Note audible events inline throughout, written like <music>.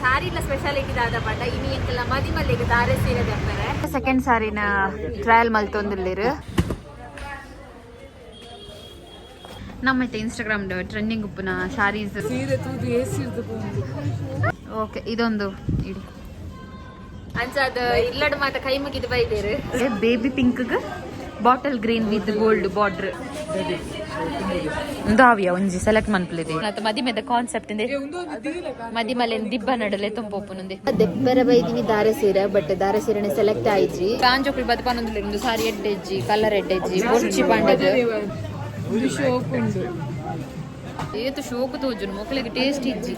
ಸಾರಿಲ speciality ದಾದ ಪಂಡ ಇನಿ ಎಂಕಲ್ಲ ಮದಿ ಮಲ್ಲಿಗೆ ದಾರೆ ಸೀರೆ ದೆಪ್ಪರೆ ಸೆಕೆಂಡ್ ಸಾರಿನ ಟ್ರಯಲ್ ಮಲ್ತೊಂದುಲ್ಲೇರು ನಮ್ಮ ಇನ್ಸ್ಟಾಗ್ರಾಮ್ ಟ್ರೆಂಡಿಂಗ್ ಉಪ್ಪುನ ಸಾರೀಸ್ ಸೀರೆ ತೂದು ಏಸಿರ್ದು ಓಕೆ ಇದೊಂದು ಇಡಿ. ಅಂಚದ ಇಲ್ಲಡ್ ಮಾತ ಕೈ ಮುಗಿದು ಬೈದೇರು. Baby pink bottle green with gold border ದಾವಿಯ ಒಂಜಿ ಸೆಲೆಕ್ಟ್ ಮನ್ಪುಲಿದೆ ಮತ್ತೆ ಮದಿಮೆದ ಕಾನ್ಸೆಪ್ಟ್ ಇಂದೆ. ಮದಿಮಲೆ ದಿಬ್ಬ ನಡಲೆ ತುಂಬೋಪುನುಂದೆ ದೆಪ್ಪರ ಬೈದಿನಿ ದಾರೆ ಸೀರೆ ಬಟ್ ದಾರೆ ಸೀರೆನೆ ಸೆಲೆಕ್ಟ್ ಆಯಿಜಿ ಕಾಂಜೋಕುಲ್ ಬದ್ ಪನ್ನೊಂದುಲೆ ಒಂದು ಸಾರಿ ಎಡ್ಡೆಜ್ಜಿ ಕಲರ್ ಎಡ್ಡೆಜ್ಜಿ ಬೊರ್ಚಿ ಪಂಡದು ಉಂಟು ಏತು ಶೋಕು ತೋಜುನು ಮಕ್ಕಳಿಗೆ ಟೇಸ್ಟ್ ಇಜ್ಜಿ.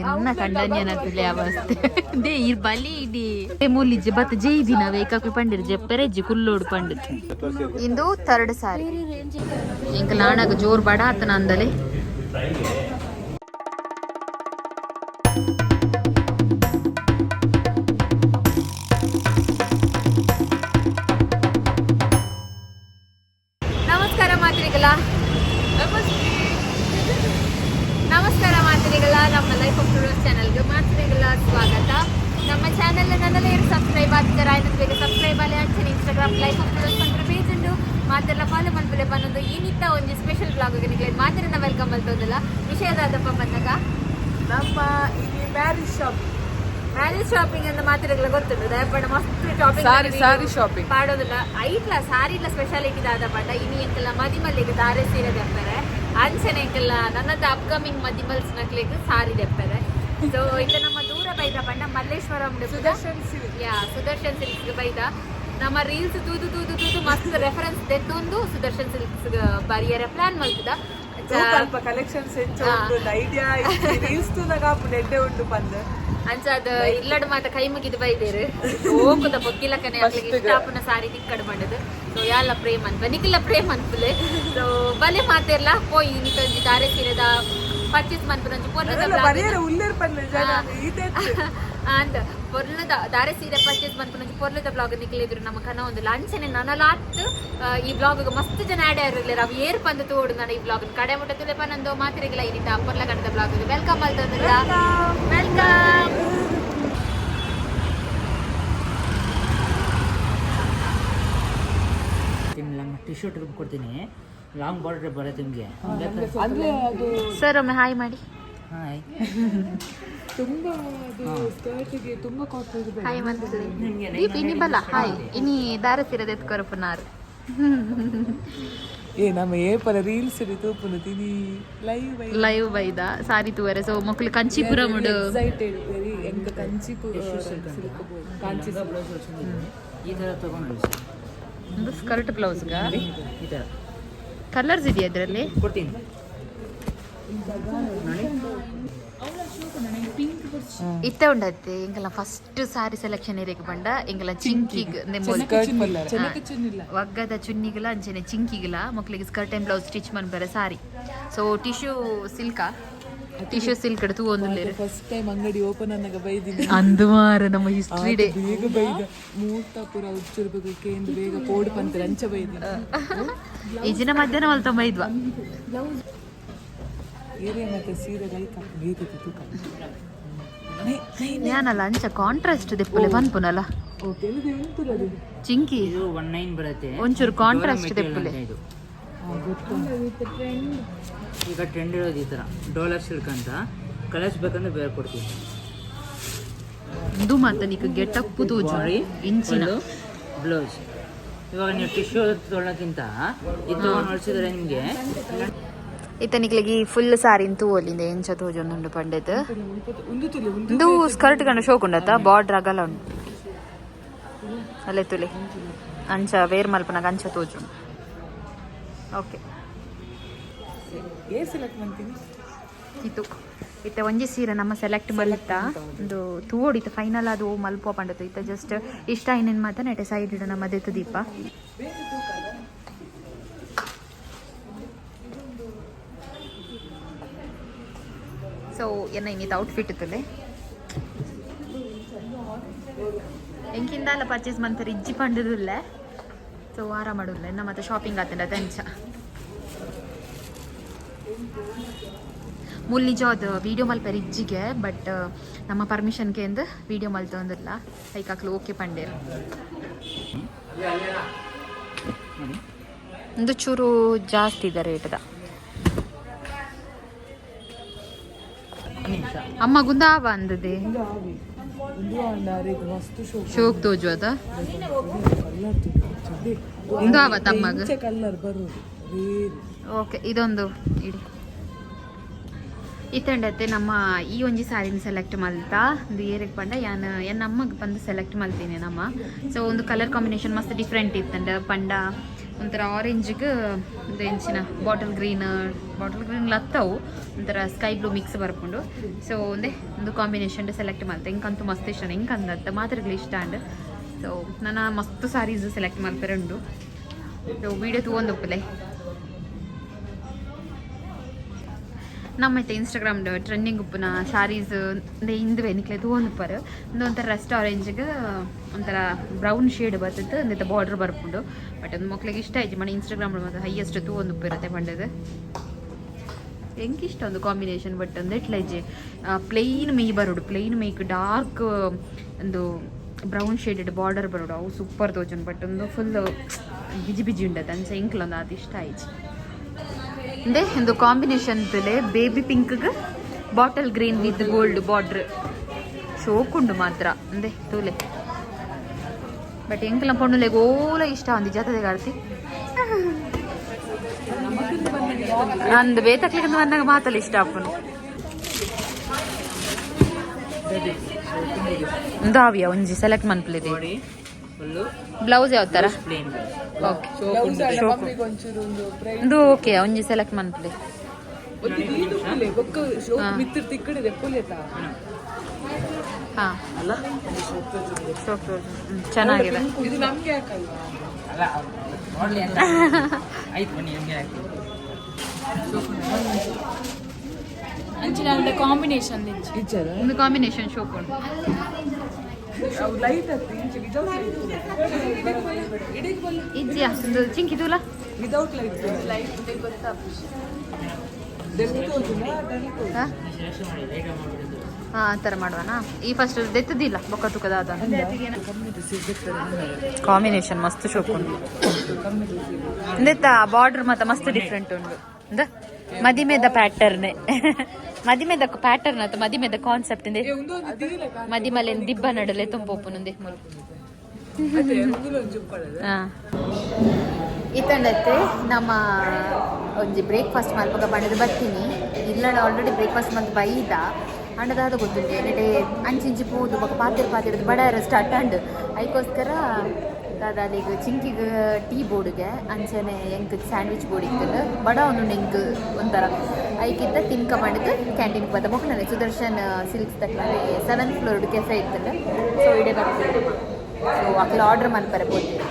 ಎನ್ನ ಕಂಡನ್ಯನಕುಲೆ ಅವಸ್ಥೆ. ದೇ ಇರ್ ಬಲಿ ಇಡಿ. ಮೂಲಿಜ್ಜಿ ಬತ್ ಜೈ ದಿನ ವೇಕಾಕು ಪಂಡಿರ್ ಜೆಪ್ಪೆರೆಜ್ಜಿ ಕುಲ್ಲೋಡು ಪಂಡಿತ್ ಇಂದು ಥರ್ಡ್ ಸಾರಿ. ಇಂಕ ನಾಣಗ ಜೋರ್ ಬಡ ಆತನ ಅಂದಲೆ. ಆಗ್ತಾರೆ ಆಯ್ತು ಬೇಗ ಸಬ್ಸ್ಕ್ರೈಬ್ ಅಲ್ಲಿ ಹಂಚನೆ ಇನ್ಸ್ಟಾಗ್ರಾಮ್ ಟೂಡೋಸ್ ಪಂದ್ರ ಪೇಜ್ ಉಂಟು ಮಾತೆಲ್ಲ ಫಾಲೋ ಮಾಡ್ಬಿಲೆ ಬಂದೊಂದು ಈ ನಿತ್ತ ಒಂದು ಸ್ಪೆಷಲ್ ಬ್ಲಾಗ್ ನಿಮಗೆ ಮಾತಿನ ವೆಲ್ಕಮ್ ಮಾಡ್ತೋದಲ್ಲ ವಿಷಯದಾದಪ್ಪ ಬಂದಾಗ? ನಮ್ಮ ಇಲ್ಲಿ ಮ್ಯಾರೇಜ್ ಶಾಪ್ ಮ್ಯಾರೇಜ್ ಶಾಪಿಂಗ್ ಅಂತ ಮಾತಿರಗಳ ಗೊತ್ತುಂಟು. ದಯಪಡ ಮಸ್ತ್ ಶಾಪಿಂಗ್ ಸಾರಿ ಸಾರಿ ಶಾಪಿಂಗ್ ಮಾಡೋದಿಲ್ಲ. ಐಟ್ಲ ಇಲ್ಲ ಸ್ಪೆಷಾಲಿಟಿ ದಾದ ಪಂಡ ಇನಿ ಎಂಕಲ್ಲ ಮದಿಮಲ್ಲಿಗೆ ದಾರೆ ಸೀರೆ ದೆಪ್ಪರೆ ಅಂಚನೆ ಎಂಕಲ್ಲ ನನ್ನದು ಅಪ್ಕಮಿಂಗ್ ಮದಿಮಲ್ಸ್ ನಕ್ಲಿಗೆ ಸಾರಿ ದೆಪ್ಪರೆ ಸೊ ಈಗ ನಮ್ಮ ದೂರ ಬೈದ ಬಣ್ಣ ಮಲ್ಲೇಶ್ವರಂ ಸುದರ್ಶನ್ ಸಿಲ್ಕ್. ಯಾ ಸುದರ್ಶನ್ ಸಿಲ್ಕ್ ಬೈದ. ನಮ್ಮ ರೀಲ್ಸ್ ತೂದು ತೂದು ತೂದು ಮಸ್ತ್ ರೆಫರೆನ್ಸ್ ತೆತ್ತೊಂದು ಸುದರ್ಶನ್ ಸಿಲ್ಕ್ಸ್ ಬರಿಯರ ಪ್ಲಾನ್ ಮಲ್ತದ ಸ್ವಲ್ಪ ಕಲೆಕ್ಷನ್ಸ್ ಹೆಚ್ಚು ಐಡಿಯಾ ರೀಲ್ಸ್ ತೂದಾಗ ನೆಡ್ಡೆ ಉಂಟು ಬಂದು. ಅಂಚದ ಇಲ್ಲಡ್ ಮಾತ ಕೈ ಮುಗಿದು ಬೈದೇರು. <laughs> ಹೋಗುದ ಬೊಕ್ಕಿಲಕನೆ ಆಗ್ಲಿಕ್ಕೆ ಇಷ್ಟ ಆಪುನ ಸಾರಿ ತಿಕ್ಕಡ್ ಮಾಡದು ಸೊ ಯಾಲ ಪ್ರೇಮ್ ಅಂತ ನಿಖಿಲ ಪ್ರೇಮ್ ಅನ್ಪುಲೆ ಸೊ ಬಲೆ ಮಾತೆರ್ಲ ಪೋಯಿ ಇಂತ ದಾರೆ ಸೀರೆದ ಪರ್ಚೇಸ್ ಮನ್ಪುನಂಜಿ ಪೊರ್ಲದ ಬರೆಯಲ್ಲ ಉಳ್ಳೇರ್ ಪಲ್ಲೆ ಜನ ಇದೆ ಅಂದ ಪೊರ್ಲದ ದಾರೆ ಸೀರೆ ಪರ್ಚೇಸ್ ಮನ್ಪುನಂಜಿ ಪೊರ್ಲದ ಬ್ಲಾಗ್ ನಿಖಿಲಿದ್ರು ನಮ್ಮ ಕನ ಒಂದು ಲಂಚನೆ ನನಲಾಟ್ ಈ ಬ್ಲಾಗ್ ಮಸ್ತ್ ಜನ ಆಡ್ ಆಗಿರ್ಲಿಲ್ಲ. ಅವು ಏರ್ ಪಂದು ತೋಡು ನಾನು ಈ ಬ್ಲಾಗ್ ಕಡೆ ಮುಟ್ಟತದೆ ಪನ್ನೊಂದು ಮಾತಿರಗಿಲ್ಲ. ಇನಿತ ಪೊರ್ಲ ಕಡದ ಬ್ಲಾಗ್ ವೆಲ್ಕಮ್ ಅಲ್ತಂದ್ರ ವೆಲ್ಕಮ್ ಲಾಂಗ್ ಟಿ ಶರ್ಟ್ ಕೊಡ್ತೀನಿ. ಲಾಂಗ್ ಬಾರ್ಡರ್ ಬರುತ್ತೆ ನಿಮಗೆ. ಅಂದ್ರೆ ಅದು ಸರ್ ಒಮ್ಮೆ ಹಾಯ್ ಮಾಡಿ. ಹಾಯ್. ತುಂಬಾ ಅದು ಸ್ಕರ್ಟ್ಗೆ ತುಂಬಾ ಕಾಸ್ಟ್ ಇದೆ ಹಾಯ್ ಮಾಡ್ತಿದ್ದೆ ದೀಪ್ ಇನಿ ಬಲ್ಲ. ಹಾಯ್. ಇನಿ ದಾರ ಸೀರೆ ಎತ್ಕೊರ ಪುನಾರ್. ಏ ನಮ್ಮ ಏಪಲ ರೀಲ್ಸ್ ತೂಪುನು ತಿನಿ ಲೈವ್ ಬೈ ಲೈವ್ ಬೈದ. ಸಾರಿ ತೂವರೆ. ಸೊ ಮಕ್ಕಳು ಕಂಚಿಪುರ ಮುಡು. ಎಕ್ಸೈಟೆಡ್ ವೆರಿ ಎಂಕ ಕಂಚಿಪು ಕಾಂಚಿ ಬ್ಲೌಸ್ ಈ ಥರ ತೊಗೊಂಡು ಒಂದು ಸ್ಕರ್ಟ್ ಬ್ಲೌಸ್ಗ ಈ ಥರ. ಕಲರ್ಸ್ ಇದೆಯಾ ಅದರಲ್ಲಿ ಕೊಡ್ತೀನಿ. ಇತ್ತ ಉಂಡತ್ತೆ ಎಂಕಲ್ಲ ಫಸ್ಟ್ ಸಾರಿ ಸೆಲೆಕ್ಷನ್ ಇರಕ್ಕೆ ಬಂಡ ಎಂಕಲ್ಲ ಚಿಂಕಿಗ್ ಒಗ್ಗದ ಚುನ್ನಿಗಳ ಅಂಚನೆ ಚಿಂಕಿಗಳ ಮಕ್ಕಳಿಗೆ skirt and blouse stitch ಮಾಡ್ಬಾರೆ sari so tissue silk tissue silk ತೂ ಒಂದು ಫಸ್ಟ್ ಟೈಮ್ ಅಂಗಡಿ ಓಪನ್ ಅನ್ನಗ ಬೈದಿನಿ. ಅಂದು ಮಾರ ನಮ್ಮ ಹಿಸ್ಟ್ರಿ ಡೇ ಬೇಗ ಬೈದ. ಮೂರ್ತ ಪುರ ಉಚ್ಚಿರ್ಬೇಕು ಎಂದು ಬೇಗ ಕೋಡ್ ಪಂತ ರಂಚ ಬೈದಿನಿ. ಈಜಿನ ಮಧ್ಯಾಹ್ನ ಮಲ್ತ ಬೈದ್ವಾ. ಏರಿಯಾ ಮತ್ತೆ ಸೀರೆ ಲೈಕ್ ಗೀತೆ ತೂಕ ಯಾನಲ್ಲ ಅಂಚ ಕಾಂಟ್ರಾಸ್ಟ್ ದೆಪ್ಪಲೆ ಬಂದ್ಪುನಲ್ಲ ಚಿಂಕಿ. ಒಂಚೂರು ಕಾಂಟ್ರಾಸ್ಟ್ ದೆಪ್ಪಲೆ. ಗೊತ್ತು. ಈಗ ಟ್ರೆಂಡ್ ಇರೋದು ಈ ಥರ ಡೋಲರ್ ಸಿಲ್ಕ್ ಅಂತ. ಕಲರ್ಸ್ ಬೇಕಂದ್ರೆ ಬೇರೆ ಕೊಡ್ತೀನಿ ಇದು ಮಾತ ನೀಕು ಗೆಟಪ್ ತೂಜು ಬಾಡಿ ಇಂಚಿನ. ಬ್ಲೌಸ್ ಇವಾಗ ನೀವು ಟಿಶ್ಯೂ ತೊಗೊಳಕ್ಕಿಂತ ಇದು ಹೊಲಿಸಿದ್ರೆ ನಿಮಗೆ ಇತನಿಕ್ಲಿಗೆ ಫುಲ್ ಸಾರಿ ತೂವಲಿಂದ ಎಂಚ ತೋಜೊಂದುಂಡು ಒಂದು ಇಂದು ಸ್ಕರ್ಟ್ ಗಂಡು ಶೋಕುಂಡತ್ತ ಬಾರ್ಡರ್ ಆಗಲ್ಲ ಉಂಟು. ಅಲ್ಲೇ ತುಲಿ. ಅಂಚ ವೇರ್ ಮಲ್ಪನಾಗ ಅಂಚ ತೋಜು ಓಕೆ ಏ ಸೆಲೆಕ್ಟ್ ಮಾಡ್ತೀನಿ. ಇದು ಇತ್ತ ಒಂಜಿ ಸೀರೆ ನಮ್ಮ ಸೆಲೆಕ್ಟ್ ಮಲ್ತ ಒಂದು ತೂವೋಡಿತ್ತು ಫೈನಲ್ ಅದು ಮಲ್ಪ ಪಂಡತ್ತು ಇತ್ತ ಜಸ್ಟ್ ಇಷ್ಟ ಇನ್ನೇನು ಮಾತ ನೆಟೆ ಸೈಡ್ ಇಡ ನಮ್ಮ ದೆತ್ತು ದೀಪ. ಸೊ ಏನ ಇನ್ನಿತ್ತು ಔಟ್ಫಿಟ್ ಇತ್ತಲ್ಲೇ? ಎಂಕಿಂದ ಅಲ್ಲ ಪರ್ಚೇಸ್ ಮಾಡ್ತಾರೆ, ಇಜ್ಜಿ ಪಂಡದಿಲ್ಲ? ಸೊ ಆರಾಮ ಮಾಡುಲ್ಲ ಇನ್ನ ಮತ್ತೆ ಶಾಪಿಂಗ್ ಆತಂಡ ತೆಂಚ ಮೂಲ್ ಅದು ವಿಡಿಯೋ ಮಲ್ಪೆರ್ ಇಜ್ಜಿಗೆ ಬಟ್ ನಮ್ಮ ಪರ್ಮಿಷನ್ಗೆ ಎಂದು ವಿಡಿಯೋ ಲೈಕ್ ಕೈಕಾಕ್ಲು ಓಕೆ ಪಂಡೇರ್ ಒಂದು ಚೂರು ಜಾಸ್ತಿ ಇದೆ ರೇಟ್ದ ಅಮ್ಮ ಗುಂದಾವ ಅಂದದೆ ಶೋಕ್ ತೋಜು ಅದ? ಗುಂದಾವ ತಮ್ಮಗ? ಕಲ್ಲರ್ ಬರೋದು ಓಕೆ ಇದೊಂದು, ಇಡಿ. ಇತ್ತಂಡತ್ತೆ ನಮ್ಮ ಈ ಒಂಜಿ ಸ್ಯಾರಿನ ಸೆಲೆಕ್ಟ್ ಮಲ್ತಾ ಒಂದು ಏರಿಗೆ ಪಂಡ, ಯಾನ್ ಎನ್ನ ಅಮ್ಮಗ್ ಬಂದು ಸೆಲೆಕ್ಟ್ ಮಲ್ತೀನಿ ನಮ್ಮ. ಸೊ ಒಂದು ಕಲರ್ ಕಾಂಬಿನೇಷನ್ ಮಸ್ತ್ ಡಿಫ್ರೆಂಟ್ ಇತ್ತಂಡ ಪಂಡ, ಒಂಥರ ಆರೆಂಜ್ಗೆ ಒಂದು ಎಂಚಿನ ಬಾಟಲ್ ಗ್ರೀನ್ ಬಾಟಲ್ ಗ್ರೀನ್ ಲತ್ತವು ಒಂಥರ ಸ್ಕೈ ಬ್ಲೂ ಮಿಕ್ಸ್ ಬರ್ಕೊಂಡು ಸೊ ಒಂದೇ ಒಂದು ಕಾಂಬಿನೇಷನ್ ಸೆಲೆಕ್ಟ್ ಮಾಡ್ತೆ ಹಿಂಗಂತೂ ಮಸ್ತ್ ಇಷ್ಟ ಹಿಂಗೆ ಅಂದತ್ತ ಮಾತ್ರಗಳು ಇಷ್ಟ ಅಂಡ್. ಸೊ ನಾನು ಮಸ್ತ್ ಸ್ಯಾರೀಸ್ ಸೆಲೆಕ್ಟ್ ಮಾಡ್ತಾರೆ ಉಂಡು ಸೊ ವಿಡಿಯೋ ತಗೊಂಡು ನಮ್ಮೈತೆ ಇನ್ಸ್ಟಾಗ್ರಾಮ್ ಟ್ರೆಂಡಿಂಗ್ ಉಪ್ಪನ ಸಾರೀಸ್ ಅಂದ್ರೆ ಹಿಂದುವೆ ನಿಕ್ಲೆ ತಗೊಂಡುಪ್ಪರ್ ಒಂದು ಒಂಥರ ರೆಸ್ಟ್ ಆರೆಂಜ್ಗೆ ಒಂಥರ ಬ್ರೌನ್ ಶೇಡ್ ಬರ್ತದೆ ಒಂದಿತ್ತ ಬಾರ್ಡರ್ ಬರ್ಪುಂಡು ಬಟ್ ಒಂದು ಮಕ್ಳಿಗೆ ಇಷ್ಟ ಆಯ್ತು, ಮನೆ ಇನ್ಸ್ಟಾಗ್ರಾಮ್ ಮತ್ತೆ ಹೈಯೆಸ್ಟ್ ತಗೊಂಡು ಉಪ್ಪಿರುತ್ತೆ ಬಂಡದು. ಹೆಂಗೆ ಇಷ್ಟ ಒಂದು ಕಾಂಬಿನೇಷನ್ ಬಟ್ ಒಂದು ಎಟ್ಲೈಜೆ ಪ್ಲೈನ್ ಮೈ ಬರೋಡು ಪ್ಲೈನ್ ಮೇಕ್ ಡಾರ್ಕ್ ಒಂದು ಬ್ರೌನ್ ಶೇಡೆಡ್ ಬಾರ್ಡರ್ ಬರೋಡು. ಅವು ಸೂಪರ್ ತೋಜನ್ ಬಟ್ ಒಂದು ಫುಲ್ ಬಿಜಿ ಬಿಜಿ ಉಂಡದ ಅಂಚ ಇಂಕ್ಲೊಂದು ಅದು ಇಷ್ಟ ಆಯ್ತು. ಅಂದ್ರೆ ಒಂದು ಕಾಂಬಿನೇಷನ್ ತುಲೆ baby ಪಿಂಕ್ಗೆ bottle green with gold border ಶೋಕುಂಡು ಮಾತ್ರ. ಅಂದೆ, ತೂಲೆ. ಬಟ್ ಎಂಕಲ ಪೊಣ್ಣುಲೆ ಓಲ ಇಷ್ಟ ಒಂದು ಜಾತದೆ ಕಾಡ್ತಿ ನಂದು ಬೇತಕ್ಲಿಗೆ ಬಂದಾಗ ಮಾತಲ್ಲಿ ಇಷ್ಟ ಅಪ್ಪನು ದಾವಿಯ, ಒಂಜಿ ಸೆಲೆಕ್ಟ್ ಮನ್ಪ್ಲಿದೆ ಬ್ಲೌಸ್ ಯಾವ ಥರ ಪ್ರೈ ಇದು ಓಕೆ ಒಂಜಿ ಸೆಲೆಕ್ಟ್ ಮನ್ಪ್ಲಿ ಹಾ. ಚೆನ್ನಾಗಿದೆ. ಅಂಚಿನ ಕಾಂಬಿನೇಷನ್ ಒಂದು ಕಾಂಬಿನೇಷನ್ ಶೋಕೊಂಡು ಲೈಟ್ ಒಂದು ಚಿಂಕಿ ತೂಲ? ವಿದೌಟ್ ಲೈಟ್ ಲೈಟ್ ದೆಮ್ತೋದಿಲ್ಲ ದೆಮ್ತೋದು ಹಾ? ಆ ಥರ ಮಾಡುವನಾ? ಈ ಫಸ್ಟ್ ದೆತ್ತದಿಲ್ಲ ಬೊಕ್ಕ ತುಕದಾದ. ಕಾಂಬಿನೇಷನ್ ಮಸ್ತ್ ಶೋಕ್ ಉಂಟು. ಸಿಗುತ್ತೆ ಬಾರ್ಡರ್ ಮತ್ತೆ ಮಸ್ತ್ ಡಿಫ್ರೆಂಟ್ ಉಂಡು ಅಂದ ಮದಿಮೆದ ಪ್ಯಾಟರ್ನ್ <laughs> ಮದಿಮೆದ ಪ್ಯಾಟರ್ನ್ ಅಥವಾ ಮದಿಮೆದ ಕಾನ್ಸೆಪ್ಟ್ ಇಂದೆ ಮದಿಮಲೆ ದಿಬ್ಬ ನಡಲೆ ತುಂಬೋಪುನುಂದೆ ಮುಲು ಇತ್ತೆ ಇತ್ತಂಡತ್ತೆ ನಮ್ಮ ಒಂಜಿ ಬ್ರೇಕ್ಫಾಸ್ಟ್ ಮಲ್ಪಗ ಬಣ್ಣದ ಬರ್ತೀನಿ. ಇಲ್ಲ ಆಲ್ರೆಡಿ ಬ್ರೇಕ್ಫಾಸ್ಟ್ ಮಂತ್ ಬೈದ. ಅಣ್ಣದಾದ ಗೊತ್ತುಂಟು. ಅಂಚಿ ಅಂಚಿಂಚಿ ಪೂದು ಬೊಕ ಪಾತ್ರೆ ಬಡ ಬಡಾರ ಸ್ಟಾರ್ಟ್ ಅಂಡ್ ಅದಕ್ಕೋಸ್ಕರ ದಾದಾಲಿಗ ಚಿಂಕಿಗೆ ಟೀ ಬೋರ್ಡ್ಗೆ, ಅಂಚನೆ ಎಂಕ್ ಸ್ಯಾಂಡ್ವಿಚ್ ಬೋರ್ಡ್ ಇತ್ತು ಬಡ ಅವನು ಎಂಕ್ ಒಂಥರ ಐಕಿಂತ ತಿನ್ಕ ಮಾಡಿದ್ದು ಕ್ಯಾಂಟೀನ್ಗೆ ಬಂದ ಮಕ್ಕಳಲ್ಲಿ ಸುದರ್ಶನ್ ಸಿಲ್ಕ್ಸ್ ತಕ್ಕನಲ್ಲಿ ಸೆವೆಂತ್ ಫ್ಲೋರ್ಡ್ ಕೆಫೆ ಇತ್ತು ಸೊ ಇಡೇ ಬರ್ತೀವಿ ಸೊ ಅಕ್ಲ ಆರ್ಡರ್ ಮನ್ಪರೆ ಬೋಡ್ತೀವಿ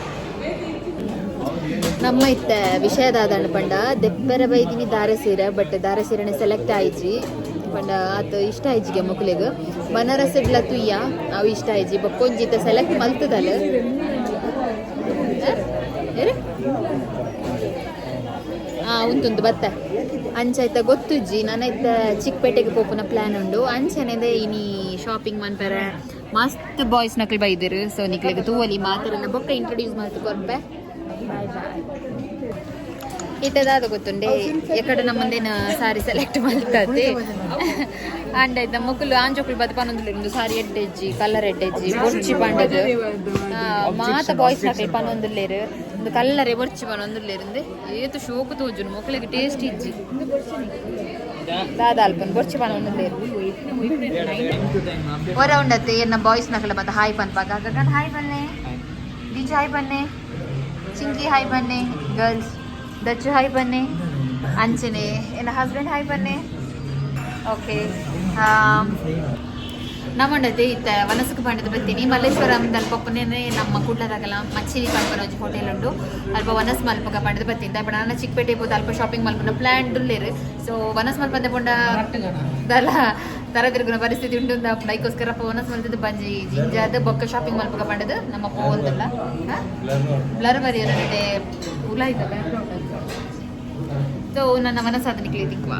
ನಮ್ಮ ಇತ್ತ ವಿಷಯದಾದ ಪಂಡ ದೆಪ್ಪರ ಬೈದಿನಿ ದಾರೆ ಸೀರೆ ಬಟ್ ದಾರೆ ಸೀರೆನೆ ಸೆಲೆಕ್ಟ್ ಆಯ್ಜಿ ಪಂಡ ಆತ ಇಷ್ಟ ಆಯ್ಜಿಗೆ ಮಕ್ಳಿಗೆ. ಬನಾರಸ್ ಇಡ್ಲ ತುಯ್ಯ, ಅವು ಇಷ್ಟ ಆಯ್ಜಿ ಬಕ್ಕೊಂಜಿತ ಸೆಲೆಕ್ಟ್ ಮಲ್ತದಲ್ಲ. ಆ ಉಂತುಂತು ಬತ್ತ. ಅಂಚಾಯ್ತ ಗೊತ್ತುಜ್ಜಿ ನನ್ನೈತ ಚಿಕ್ಕಪೇಟೆಗೆ ಪೋಪುನ ಪ್ಲಾನ್ ಉಂಡು. ಅಂಚೆನೆದೆ ಇನಿ ಶಾಪಿಂಗ್ ಮನ್ಪರೆ ಮಸ್ತ್ ಬಾಯ್ಸ್ ನಕಲ್ ಬೈದಿರು. ಸೊ ನಿಕ್ಲೆಗ್ ತೂವಲಿ ಮಾತಾಡಲ್ಲ ಬೊಕ್ಕ ಇಂಟ್ರೊಡ್ಯೂಸ್ ಮಾಡ್ತು ಕೊರ್ಪೆ. ಬಾಯ್ ಬಾಯ್ ಇಟ್ಟದಾದ ಗೊತ್ತುಂಡೆ. ಎಕಡೆ ನಮ್ಮಂದೇನ ಸಾರಿ ಸೆಲೆಕ್ಟ್ ಮಾಡ್ತದೆ. ಅಂಡ್ ಆಯ್ತಾ ಮುಕ್ಕಲು ಆಂಜೋಕುಲು ಬದ ಪನ್ನೊಂದು ಒಂದು ಸಾರಿ ಎಡ್ಡೆಜ್ಜಿ ಕಲರ್ ಎಡ್ಡೆಜ್ಜಿ ಬೊರ್ಚಿ ಪಂಡದು. ಮಾತ ಬಾಯ್ಸ್ ಹಾಕಿ ಪನ್ನೊಂದುಲ್ಲೇರು. ಒಂದು ಕಲ್ಲರೆ ಬೊರ್ಚಿ ಪನ್ನೊಂದುಲ್ಲೇರು ಏತು ಶೋಕು ತೋಜುನು ಮಕ್ಕಳಿಗೆ ಟೇಸ್ಟ್ ಇಜ್ಜಿ ದಾದ ಅಲ್ಪನ್ ಬೊರ್ಚಿ ಪನ್ನೊಂದುಲ್ಲೇರು ಹೊರ ಉಂಡತ್ತೆ ಎನ್ನ ಬಾಯ್ಸ್ ನಕಲ ಮತ್ತೆ ಹಾಯ್ ಪನ್ಪಾಗ ಗಗನ್ ಹಾಯ್ ಬನ್ನೆ ಬೀಚ್ ಹಾಯ್ ಬನ್ನೆ ಚಿಂಕಿ ಹಾಯ್ ಬನ್ನೆ ಗರ್ಲ್ಸ್ ದಚ್ಚು ಹಾಯ್ ಬನ್ನೆ ಅಂಚನೆ ಎನ್ನ ಹಸ್ಬೆಂಡ್ ಹಾಯ್ ಬನ್ನೆ ಓಕೆ ನಮ್ಮಂಡತೆ ಇತ್ತ ವನಸಕ್ಕೆ ಪಂಡದ ಬರ್ತೀನಿ ಮಲ್ಲೇಶ್ವರಂ ಪಪ್ಪನೇ ನಮ್ಮ ಕೂಡ್ಲದಾಗಲ್ಲ ಮಚ್ಚಿನಿ ಪಂಪನೊಂಜಿ ಹೋಟೆಲ್ ಉಂಡು ಅಲ್ಪ ವನಸ್ ಮಲ್ಪಗ ಪಂಡದ ಬರ್ತೀನಿ ಬಟ್ ನಾನು ಚಿಕ್ಕಪೇಟೆ ಹೋದ ಅಲ್ಪ ಶಾಪಿಂಗ್ ಮಲ್ಪನ ಪ್ಲ್ಯಾನ್ ಉಳ್ಳೇರು ಸೊ ವನಸ್ ಮಲ್ಪಂದೆ ಪೊಂಡ ದಲ ತರ ತಿರುಗಿನ ಪರಿಸ್ಥಿತಿ ಉಂಟು ಬೈಕೋಸ್ಕರ ವನಸ್ ಮಲ್ತದ ಬಂಜಿ. ಜಿಂಜಾದ ಬೊಕ್ಕ ಶಾಪಿಂಗ್ ಮಲ್ಪಗ ಪಂಡದ ನಮ್ಮ ಪೋಲ್ದಲ್ಲ ಬ್ಲರ್ ಬರೆಯೋದು ನಡೆ ಉಲ ಇದ್ದ ಸೊ ನನ್ನ ಮನಸ್ಸಾದ ನಿಕ್ಲಿ ತಿಕ್ವಾ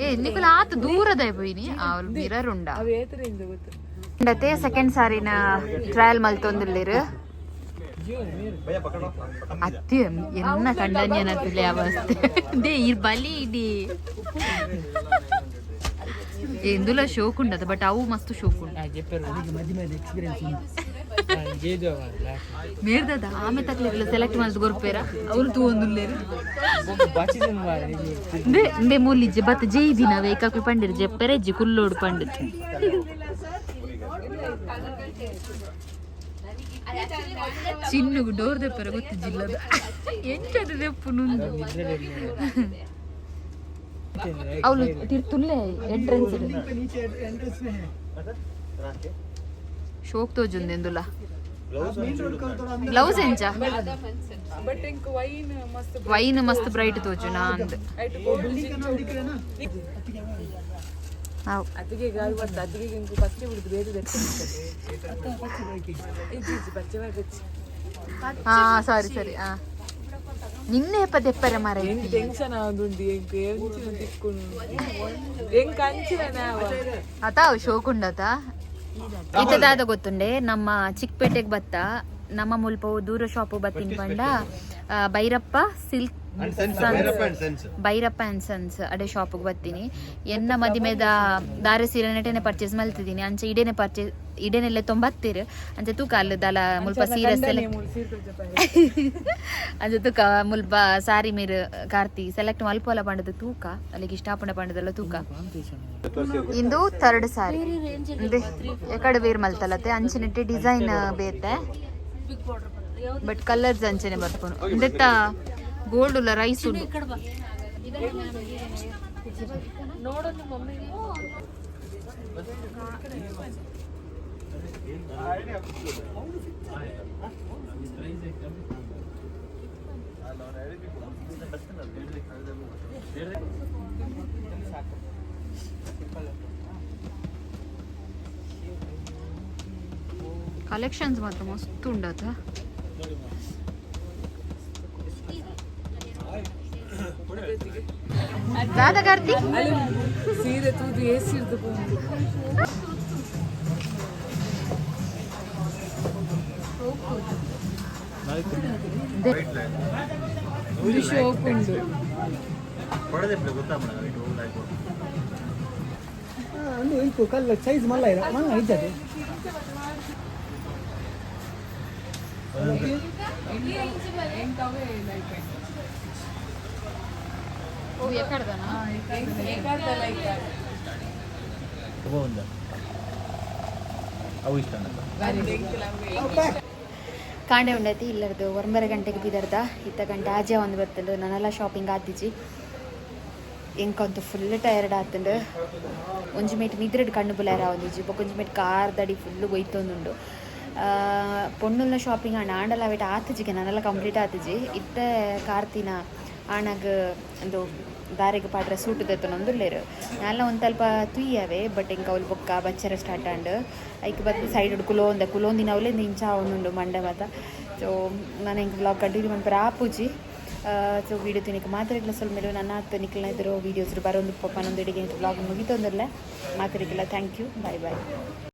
ఏ నీకు ఆత దూరద అయిపోయి ఆవులు మిర్రర్ ఉండ ಅವು ಏತರಿಂದ ಗೊತ್ತು ఉండతే సెకండ్ సారిన ట్రయల్ మల్తొందుల్లేరు అత్తి ఎన్న కండన్యన పిల్లే అవస్థ దే ఈ బలి ఇది ఎందులో షోక్ ఉండదు బట్ అవు మస్తు షోక్ ఉండదు ಮೇರ್ದಾದ ಆಮೆ ತಕ್ಲಿಗೆಲ್ಲ ಸೆಲೆಕ್ಟ್ ಮಾಡಿದ ಗೊರ್ಪೇರ ಅವ್ರು ತೂ ಒಂದು ಬೇ ಬೇ ಜೈ ದಿನ ವೇಕಾಕಿ ಪಂಡಿರ್ ಜೆಪ್ಪೆರೆ ಜಿ ಕುಲ್ಲೋಡು ಪಂಡಿತ್ ಚಿನ್ನುಗು ಡೋರ್ ದೆಪ್ಪರ ಗೊತ್ತಿದ್ದಿಲ್ಲದ ಎಂಟದ ದೆಪ್ಪು ನುಂದು. ಅವಳು ತಿರ್ತುಲ್ಲೇ ಎಂಟ್ರೆನ್ಸ್ ಇದೆ ಶೋಕ್ ತೋಜುಂದು ಎಂದುಲ ಬ್ಲೌಸ್ ಎಂಚ ಬಟ್ ಇಂಕ್ ವೈನ್ ಮಸ್ತ್ ವೈನ್ ಮಸ್ತ್ ಬ್ರೈಟ್ ತೋಜುನಾ ಅಂದ್ ಐಟ್ ಅವ್ ಅದಕ್ಕೆ ಗಾಳಿ ಬರ್ತದೆ ಅದಕ್ಕೆ ಇಂಕು ಪಚ್ಚೆ ಬಿಡುದು ಬೇರೆ ಇಜ್ಜಿ ಇಜ್ಜಿ ಪಚ್ಚೆ ಬರ್ತದೆ ಹಾ ಸಾರಿ ಸರಿ ಹಾ ನಿನ್ನೆ ಹೆಪ್ಪ ತೆಪ್ಪರೆ ಮಾರ ಹೆಂಗ್ ಟೆನ್ಷನ್ ಆಗುಂಡು ಇತ್ತದಾದ ಗೊತ್ತುಂಡೆ. ನಮ್ಮ ಚಿಕ್ಕಪೇಟೆಗೆ ಬತ್ತ ನಮ್ಮ ಮುಲ್ಪವು ದೂರ ಶಾಪು ಬತ್ತಿನ ಪಂಡ Bhairappa silk Bhairappa and sons ಅಡೆ ಶಾಪಿಗೆ ಬರ್ತೀನಿ. ಎನ್ನ ಮದಿಮೆದ ದಾರೆ ಸೀರೆ ನೆಟೆನೆ ಪರ್ಚೇಸ್ ಮಲ್ತಿದ್ದೀನಿ. ಅಂಚೆ ಇಡೇನೆ ಪರ್ಚೇಸ್ ಇಡೇನೆಲ್ಲ ತೊಂಬತ್ತೀರು. ಅಂಚೆ ತೂಕ ಅಲ್ಲದಲ್ಲ ಮುಲ್ಪ ಸೀರೆ ಸೆಲೆಕ್ಟ್ <laughs> ಅಂಚೆ ತೂಕ ಮುಲ್ಪ ಸಾರಿ ಮೀರು ಕಾರ್ತಿ ಸೆಲೆಕ್ಟ್ ಮಲ್ಪೋಲ ಪಂಡದ ತೂಕ. ಅಲ್ಲಿಗೆ ಇಷ್ಟಾಪಣ ಪಂಡದಲ್ಲ ತೂಕ. ಇಂದು ಥರ್ಡ್ ಸಾರಿ ಇದೆ ಎಕಡೆ ವೇರ್ ಮಲ್ತಲತ್ತೆ. ಅಂಚಿನಟ್ಟೆ ಡಿಸೈನ್ ಬೇತೆ. ಬಟ್ ಕಲರ್ಸ್ ಅಂಚೆನೆ ಬರ್ಕೊಂಡು ಇಂದೆತ್ತ ಗೋಲ್ಡ್ ಉಲ್ಲ ರೈಸ್ ಕಲೆಕ್ಷನ್ಸ್ ಮಾತ್ರ ಮಸ್ತ್ ಉಂಡತ ದಾದ ಕಾರ್ತಿ? ಸೀರೆ ತೂದು ಏಸಿರ್ದು ಬಂದು. ಒಂದು ಶೋಕ್ ಉಂಡು ಕಲ್ಲ ಸೈಜ್ ಮಲ್ಲ ಇದೆ. ಇದ್ದದೆ ಇಷ್ಟ ಕಾಂಡೆ ಉಂಡೈತಿ ಇಲ್ಲರ್ದು ಒಂಬರೆ ಗಂಟೆಗೆ ಬಿದರ್ದ ಇತ್ತ ಗಂಟೆ ಆಜೆ ಒಂದು ಬರ್ತಂಡು ನಾನೆಲ್ಲ ಶಾಪಿಂಗ್ ಆತಿಜಿ ಎಂಕಂತೂ ಫುಲ್ ಟಯರ್ಡ್ ಆತಂಡು ಒಂಜಿ ಮೇಟ್ ನಿದ್ರೆಡ್ ಕಣ್ಣು ಬುಲಾರ ಒಂದಿಜಿ ಒಂಜಿ ಮೇಟ್ ಕಾರ್ ದಡಿ ಫುಲ್ ಗೊಯ್ತೊಂದುಂಡು ಪೊಣ್ಣುಲ್ನ ಶಾಪಿಂಗ್ ಆಂಡ ಆಂಡಲ ಅವೇಟ ಆತಿಜಿಗೆ ನಾನೆಲ್ಲ ಕಂಪ್ಲೀಟ್ ಆತಿಜಿ ಇತ್ತ ಕಾರ್ತಿನ ಆಣಗ್ ಒಂದು ದಾರಿಗೆ ಪಾಟ್ರ ಸೂಟ್ ದತ್ತನೊಂದುಲ್ಲೇರು ನಾಲ್ಲ ಒಂದು ತುಯ್ಯವೆ, ಬಟ್ ಇಂಕ ಅವ್ಲು ಬೊಕ್ಕ ಬಚ್ಚರ ಸ್ಟಾರ್ಟ್ ಆಂಡ್ ಐಕ್ ಬತ್ ಸೈಡ್ ಕುಲೋಂದ ಕುಲೋಂದಿನ ಅವಲೇ ಇಂಚ ಅವನುಂಡು ಮಂಡ ಮಾತ. ಸೊ ನಾನು ಹಿಂಗೆ ಬ್ಲಾಗ್ ಕಂಟಿನ್ಯೂ ಮಾಡ್ಬಾರ ಪೂಜಿ. ಸೊ ವೀಡಿಯೋ ತಿನ್ನಕ್ಕೆ ಮಾತಾಡಿಲ್ಲ ಸ್ವಲ್ಪ ಮೇಲೆ ನನ್ನ ಹತ್ತು ನಿಖಲ್ನ ಇದ್ರು ವೀಡಿಯೋಸ್ ಬರೋದು ಪಪ್ಪ ನಂದು ಇಡಿಗೆ ಬ್ಲಾಗ್ ಮುಗಿತೊಂದಿರಲ್ಲ ಮಾತಾಡಿಕ್ಕಿಲ್ಲ ಥ್ಯಾಂಕ್ ಯು ಬಾಯ್ ಬಾಯ್